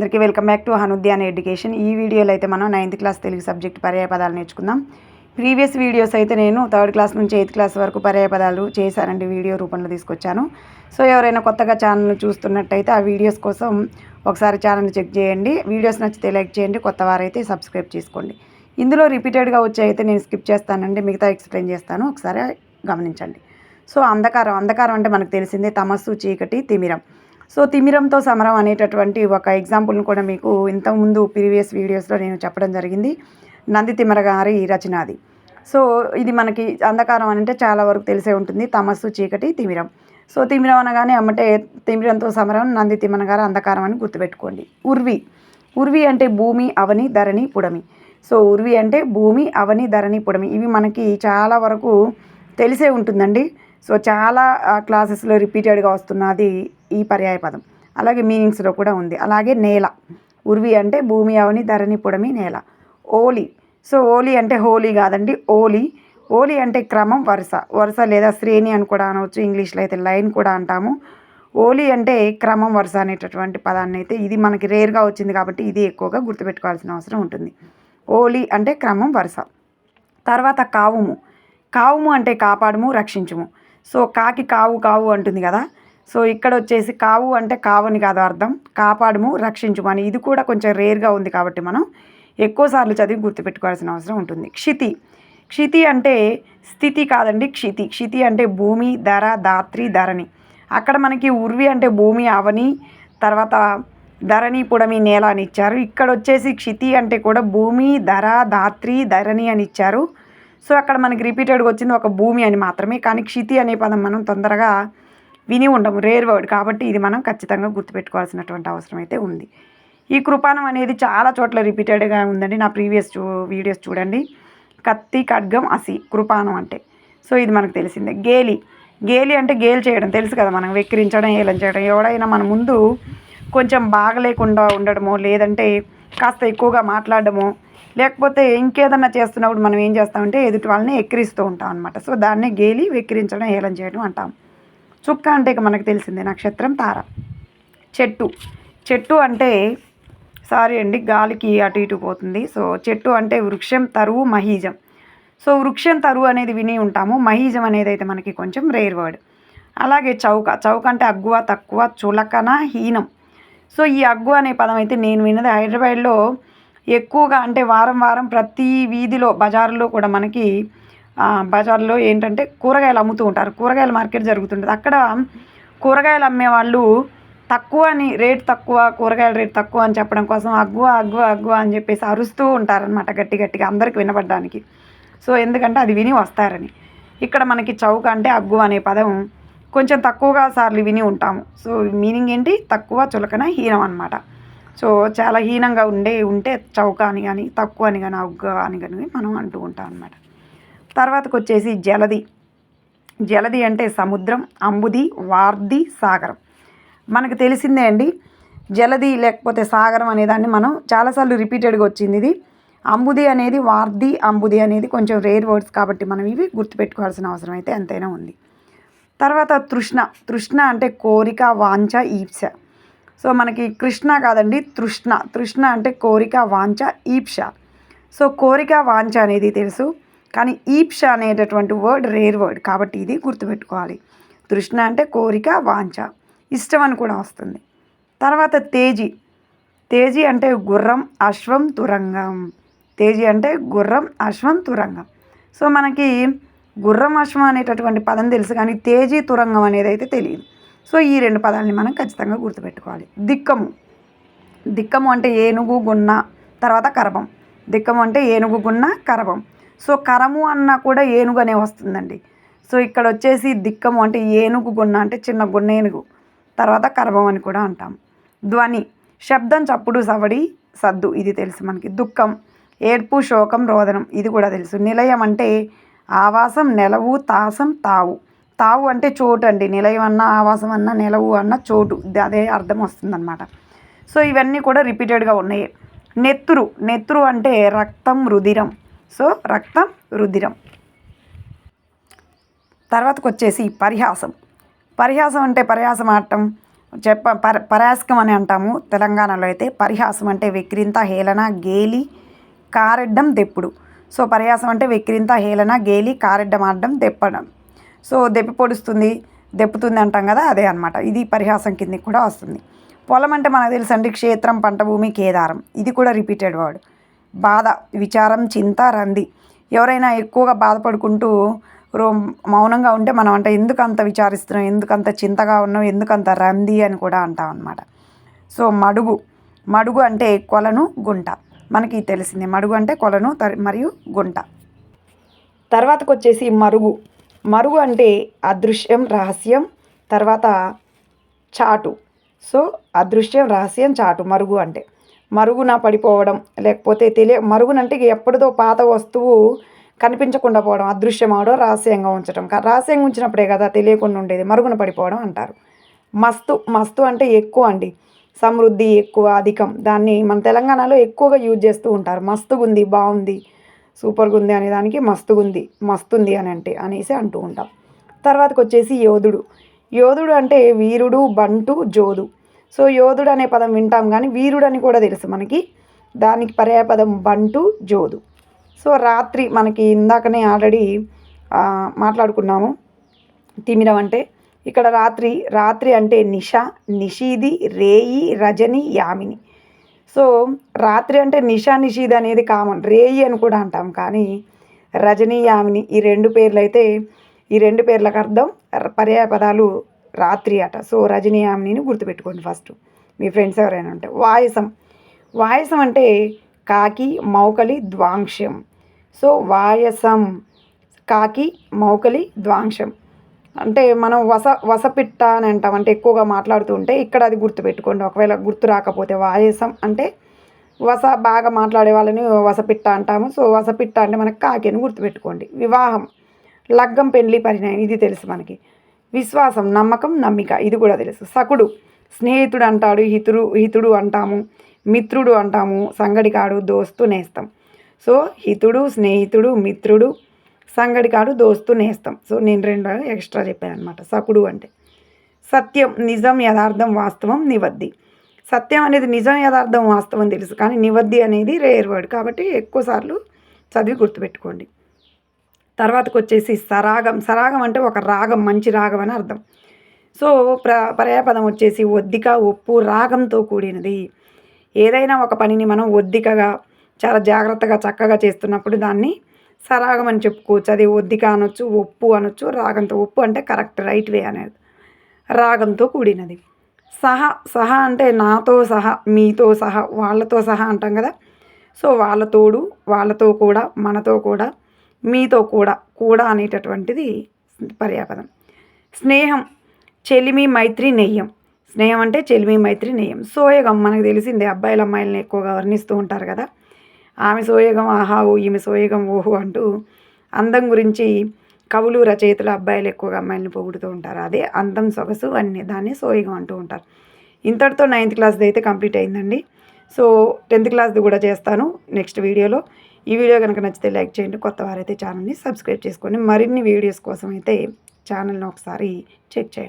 అందరికీ welcome back to Hanudyan education. ఈ వీడియోలో అయితే మనం నైన్త్ క్లాస్ తెలుగు సబ్జెక్ట్ పర్యాయ పదాలు నేర్చుకుందాం. ప్రీవియస్ వీడియోస్ అయితే నేను థర్డ్ క్లాస్ నుంచి ఎయిత్ క్లాస్ వరకు పర్యాయ పదాలు చేశానండి వీడియో రూపంలో తీసుకొచ్చాను. సో ఎవరైనా కొత్తగా ఛానల్ చూస్తున్నట్టయితే ఆ వీడియోస్ కోసం ఒకసారి ఛానల్ చెక్ చేయండి. వీడియోస్ నచ్చితే లైక్ చేయండి కొత్త వారైతే సబ్స్క్రైబ్ చేసుకోండి. ఇందులో రిపీటెడ్గా వచ్చే అయితే నేను స్కిప్ చేస్తానండి మిగతా ఎక్స్ప్లెయిన్ చేస్తాను. ఒకసారి గమనించండి. సో అంధకారం అంధకారం అంటే మనకు తెలిసిందే తమస్సు చీకటి తిమిరం. సో తిమిరంతో సమరం అనేటటువంటి ఒక ఎగ్జాంపుల్ని కూడా మీకు ఇంతకుముందు ప్రీవియస్ వీడియోస్లో నేను చెప్పడం జరిగింది. నంది తిమర గారి రచన అది సో ఇది మనకి అంధకారం అని అంటే చాలా వరకు తెలిసే ఉంటుంది. తమస్సు చీకటి తిమిరం. సో తిమిరం అనగానే అమ్మటే తిమిరంతో సమరం నంది తిమ్మన గారు అంధకారం అని గుర్తుపెట్టుకోండి. ఉర్వి. ఉర్వి అంటే భూమి అవని ధరణి పుడమి. సో ఉర్వి అంటే భూమి అవని ధరణి పుడమి. ఇవి మనకి చాలా వరకు తెలిసే ఉంటుందండి. సో చాలా క్లాసెస్లో రిపీటెడ్గా వస్తున్నది ఈ పర్యాయ పదం. అలాగే మీనింగ్స్లో కూడా ఉంది. అలాగే నేల. ఉర్వి అంటే భూమి అవని ధరణి పొడమి నేల. ఓలి. సో ఓలి అంటే హోలీ కాదండి ఓలి. ఓలి అంటే క్రమం వరుస. వరుస లేదా శ్రేణి అని కూడా అనవచ్చు ఇంగ్లీష్లో అయితే లైన్ కూడా అంటాము. ఓలి అంటే క్రమం వరుస అనేటటువంటి పదాన్ని అయితే ఇది మనకి రేర్గా వచ్చింది కాబట్టి ఇది ఎక్కువగా గుర్తుపెట్టుకోవాల్సిన అవసరం ఉంటుంది. ఓలి అంటే క్రమం వరుస. తర్వాత కావుము. కావుము అంటే కాపాడుము రక్షించుము. సో కాకి కావు కావు అంటుంది కదా. సో ఇక్కడ వచ్చేసి కావు అంటే కావని కాదు అర్థం. కాపాడుము రక్షించుమని ఇది కూడా కొంచెం రేర్గా ఉంది కాబట్టి మనం ఎక్కువసార్లు చదివి గుర్తుపెట్టుకోవాల్సిన అవసరం ఉంటుంది. క్షితి. క్షితి అంటే స్థితి కాదండి క్షితి. క్షితి అంటే భూమి ధర దాత్రి ధరణి. అక్కడ మనకి ఉర్వి అంటే భూమి అవని తర్వాత ధరణి పుడమి నేల అని ఇచ్చారు. ఇక్కడ వచ్చేసి క్షితి అంటే కూడా భూమి ధర దాత్రి ధరణి అని ఇచ్చారు. సో అక్కడ మనకి రిపీటెడ్గా వచ్చింది ఒక భూమి అని మాత్రమే. కానీ క్షితి అనే పదం మనం తొందరగా విని ఉండము. రేర్ వర్డ్ కాబట్టి ఇది మనం ఖచ్చితంగా గుర్తుపెట్టుకోవాల్సినటువంటి అవసరం అయితే ఉంది. ఈ కృపానం అనేది చాలా చోట్ల రిపీటెడ్గా ఉందండి. నా ప్రీవియస్ చూ వీడియోస్ చూడండి. కత్తి ఖడ్గం అసి కృపానం అంటే. సో ఇది మనకు తెలిసిందే. గేలి. గేలి అంటే గేల్ చేయడం తెలుసు కదా మనం. వెక్కిరించడం ఏలం చేయడం. ఎవడైనా మన ముందు కొంచెం బాగలేకుండా ఉండడమో లేదంటే కాస్త ఎక్కువగా మాట్లాడడమో లేకపోతే ఇంకేదన్నా చేస్తున్నప్పుడు మనం ఏం చేస్తామంటే ఎదుటి వాళ్ళని ఎక్కిరిస్తూ ఉంటాం అనమాట సో దాన్నే గేలి వెక్కిరించడం ఏలం చేయడం అంటాం. చుక్క అంటే ఇక మనకు తెలిసిందే నక్షత్రం తార. చెట్టు. చెట్టు అంటే సారీ అండి గాలికి అటు ఇటు పోతుంది. సో చెట్టు అంటే వృక్షం తరువు మహీజం. సో వృక్షం తరువు అనేది విని ఉంటాము. మహీజం అనేది అయితే మనకి కొంచెం రేర్ వర్డ్. అలాగే చౌక. చౌక అంటే అగ్గువ తక్కువ చులకన హీనం. సో ఈ అగ్గు అనే పదం అయితే నేను విన్నది హైదరాబాద్లో ఎక్కువగా అంటే వారం వారం ప్రతి వీధిలో బజారులో కూడా మనకి బజార్లో ఏంటంటే కూరగాయలు అమ్ముతూ ఉంటారు. కూరగాయల మార్కెట్ జరుగుతుంటుంది. అక్కడ కూరగాయలు అమ్మే వాళ్ళు తక్కువ అని రేట్ తక్కువ కూరగాయల రేట్ తక్కువ అని చెప్పడం కోసం అగ్గువ అగ్గువ అగ్గువ అని చెప్పేసి అరుస్తూ ఉంటారనమాట గట్టి గట్టిగా అందరికి వినపడడానికి సో ఎందుకంటే అది విని వస్తారని. ఇక్కడ మనకి చౌక అంటే అగ్గు అనే పదం కొంచెం తక్కువగా సార్లు విని ఉంటాము. సో మీనింగ్ ఏంటి? తక్కువ చులకన హీనం అనమాట సో చాలా హీనంగా ఉండే ఉంటే చౌక అని కానీ తక్కువ అని కానీ అగ్గు అని కానీ మనం అంటూ ఉంటాం అనమాట తర్వాతకు వచ్చేసి జలది. జలది అంటే సముద్రం అంబుది వార్ది సాగరం. మనకు తెలిసిందే అండి జలది లేకపోతే సాగరం అనేదాన్ని మనం చాలాసార్లు రిపీటెడ్గా వచ్చింది ఇది. అంబుది అనేది వార్ది అంబుది అనేది కొంచెం రేర్ వర్డ్స్ కాబట్టి మనం ఇవి గుర్తుపెట్టుకోవాల్సిన అవసరం అయితే ఎంతైనా ఉంది. తర్వాత తృష్ణ. తృష్ణ అంటే కోరిక వాంఛ ఈప్స సో మనకి కృష్ణ కాదండి తృష్ణ. తృష్ణ అంటే కోరిక వాంఛ ఈప్ష. సో కోరిక వాంఛ అనేది తెలుసు. కానీ ఈప్ష అనేటటువంటి వర్డ్ రేర్ వర్డ్ కాబట్టి ఇది గుర్తుపెట్టుకోవాలి. తృష్ణ అంటే కోరిక వాంఛ. ఇష్టం అని కూడా వస్తుంది. తర్వాత తేజీ. తేజీ అంటే గుర్రం అశ్వం తురంగం. తేజీ అంటే గుర్రం అశ్వం తురంగం. సో మనకి గుర్రం అశ్వం అనేటటువంటి పదం తెలుసు కానీ తేజీ తురంగం అనేది అయితే తెలియదు. సో ఈ రెండు పదాలని మనం ఖచ్చితంగా గుర్తుపెట్టుకోవాలి. దిక్కము. దిక్కము అంటే ఏనుగు గున్న తర్వాత కరబం దిక్కము అంటే ఏనుగు గున్న కరబం సో కరము అన్నా కూడా ఏనుగు అనే వస్తుందండి. సో ఇక్కడ వచ్చేసి దిక్కము అంటే ఏనుగు గున్న అంటే చిన్న గున్న ఏనుగు తర్వాత కరబం అని కూడా అంటాం. ధ్వని. శబ్దం చప్పుడు సవడి సద్దు. ఇది తెలుసు మనకి. దుఃఖం. ఏడ్పు శోకం రోదనం. ఇది కూడా తెలుసు. నిలయం అంటే ఆవాసం నెలవు తాసం తావు. తావు అంటే చోటు అండి. నిలయం అన్న ఆవాసం అన్న నిలవు అన్న చోటు. అదే అర్థం వస్తుందన్నమాట. సో ఇవన్నీ కూడా రిపీటెడ్గా ఉన్నాయి. నెత్తురు. నెత్తురు అంటే రక్తం రుధిరం. సో రక్తం రుధిరం. తర్వాతకు వచ్చేసి పరిహాసం. పరిహాసం అంటే పరిహాసం ఆడటం. చెప్ప పర పరాస్కం అని అంటాము తెలంగాణలో అయితే. పరిహాసం అంటే వెక్రింత హేళన గేలి కారెడ్డం దెప్పుడు సో పరిహాసం అంటే వెక్రింత హేళన గేలి కారెడ్డం ఆడడం దెప్పడం సో దెప్పి పొడుస్తుంది దెప్పుతుంది అంటాం కదా అదే అనమాట ఇది పరిహాసం కిందకి కూడా వస్తుంది. పొలం అంటే మనకు తెలుసు అండి క్షేత్రం పంట భూమి కేదారం. ఇది కూడా రిపీటెడ్ వర్డ్. బాధ విచారం చింత రంది. ఎవరైనా ఎక్కువగా బాధపడుకుంటూ రో మౌనంగా ఉంటే మనం అంటే ఎందుకు అంత విచారిస్తున్నాం ఎందుకు అంత చింతగా ఉన్నాం ఎందుకు అంత రంది అని కూడా అంటాం అనమాట సో మడుగు మడుగు అంటే కొలను గుంట. మనకి తెలిసింది. మడుగు అంటే కొలను మరియు గుంట. తర్వాతకు వచ్చేసి మరుగు. మరుగు అంటే అదృశ్యం రహస్యం తర్వాత చాటు. సో అదృశ్యం రహస్యం చాటు మరుగు అంటే. మరుగున పడిపోవడం లేకపోతే తెలియ మరుగునంటే ఎప్పటిదో పాత వస్తువు కనిపించకుండా పోవడం అదృశ్యం అవడం రహస్యంగా ఉంచడం. రహస్యంగా ఉంచినప్పుడే కదా తెలియకుండా ఉండేది మరుగున పడిపోవడం అంటారు. మస్తు మస్తు అంటే ఎక్కువ అండి. సమృద్ధి ఎక్కువ అధికం. దాన్ని మన తెలంగాణలో ఎక్కువగా యూజ్ చేస్తూ ఉంటారు. మస్తుగా ఉంది బాగుంది సూపర్గా ఉంది అనే దానికి మస్తుగా ఉంది మస్తుంది అని అంటే అనేసి అంటూ ఉంటాం. తర్వాతకు వచ్చేసి యోధుడు. యోధుడు అంటే వీరుడు బంటు జోదు సో యోధుడు అనే పదం వింటాం కానీ వీరుడు అని కూడా తెలుసు మనకి. దానికి పర్యాయపదం బంటు జోదు సో రాత్రి మనకి ఇందాకనే ఆల్రెడీ మాట్లాడుకున్నాము. తిమిరం అంటే ఇక్కడ రాత్రి రాత్రి అంటే నిష నిషీది రేయి రజని యామిని. సో రాత్రి అంటే నిషా నిషీద్ అనేది కామన్. రేయి అని కూడా అంటాం. కానీ రజనీ యామిని ఈ రెండు పేర్లు అయితే ఈ రెండు పేర్లకు అర్థం పర్యాయ పదాలు రాత్రి అట. సో రజనీ యామినిని గుర్తుపెట్టుకోండి ఫస్ట్. మీ ఫ్రెండ్స్ ఎవరైనా ఉంటే. వాయసం. వాయసం అంటే కాకి మౌకలి ద్వాంక్ష్యం సో వాయసం. కాకి మౌకలి ద్వాంశం అంటే మనం వస వసపిట్ట అని అంటాం. అంటే ఎక్కువగా మాట్లాడుతూ ఉంటే ఇక్కడ అది గుర్తుపెట్టుకోండి. ఒకవేళ గుర్తు రాకపోతే వాయసం అంటే వస బాగా మాట్లాడే వాళ్ళని వసపిట్ట అంటాము. సో వసపిట్ట అంటే మనకు కాకి అని గుర్తుపెట్టుకోండి. వివాహం లగ్గం పెళ్ళి పరిణయం ఇది తెలుసు మనకి. విశ్వాసం నమ్మకం నమ్మిక ఇది కూడా తెలుసు. సకుడు స్నేహితుడు అంటాడు హితుడు హితుడు అంటాము మిత్రుడు అంటాము సంగడికాడు దోస్తు నేస్తం. సో హితుడు స్నేహితుడు మిత్రుడు సంగడి కాడు దోస్తు నేస్తాం సో నేను రెండు ఎక్స్ట్రా చెప్పాను అనమాట సకుడు అంటే. సత్యం నిజం యథార్థం వాస్తవం నివద్ది సత్యం అనేది నిజం యథార్థం వాస్తవం తెలుసు. కానీ నివద్ది అనేది రేర్ వర్డ్. కాబట్టి ఎక్కువసార్లు చదివి గుర్తుపెట్టుకోండి. తర్వాతకు వచ్చేసి సరాగం. సరాగం అంటే ఒక రాగం మంచి రాగం అని అర్థం. సో ప్ర పర్యాపదం వచ్చేసి ఒద్దిక ఉప్పు రాగంతో కూడినది. ఏదైనా ఒక పనిని మనం ఒద్దికగా చాలా జాగ్రత్తగా చక్కగా చేస్తున్నప్పుడు దాన్ని సరాగం అని చెప్పుకోవచ్చు. అది ఒద్దిక అనొచ్చు ఒప్పు అనొచ్చు. రాగంతో ఒప్పు అంటే కరెక్ట్ రైట్ వే అనేది. రాగంతో కూడినది. సహా సహా అంటే నాతో సహా మీతో సహా వాళ్ళతో సహా అంటాం కదా. సో వాళ్ళతోడు వాళ్ళతో కూడా మనతో కూడా మీతో కూడా కూడా అనేటటువంటిది పర్యాపదం. స్నేహం చెలిమి మైత్రి నెయ్యం. స్నేహం అంటే చెలిమి మైత్రి నెయ్యం. సోయగం మనకు తెలిసిందే అబ్బాయిలు అమ్మాయిలని ఎక్కువగా వర్ణిస్తూ ఉంటారు కదా. ఆమె సోయగం ఆహా ఓ ఈమె సోయగం ఓహో అంటూ అందం గురించి కవులు రచయితలు అబ్బాయిలు ఎక్కువగా అమ్మాయిలను పొగుడుతూ ఉంటారు. అదే అందం సొగసు అన్ని దాన్ని సోయగం అంటూ ఉంటారు. ఇంతటితో నైన్త్ క్లాస్ది అయితే కంప్లీట్ అయిందండి. సో టెన్త్ క్లాస్ది కూడా చేస్తాను నెక్స్ట్ వీడియోలో. ఈ వీడియో కనుక నచ్చితే లైక్ చేయండి కొత్త వారైతే ఛానల్ని సబ్స్క్రైబ్ చేసుకోండి మరిన్ని వీడియోస్ కోసం అయితే ఛానల్ని ఒకసారి చెక్ చేయండి.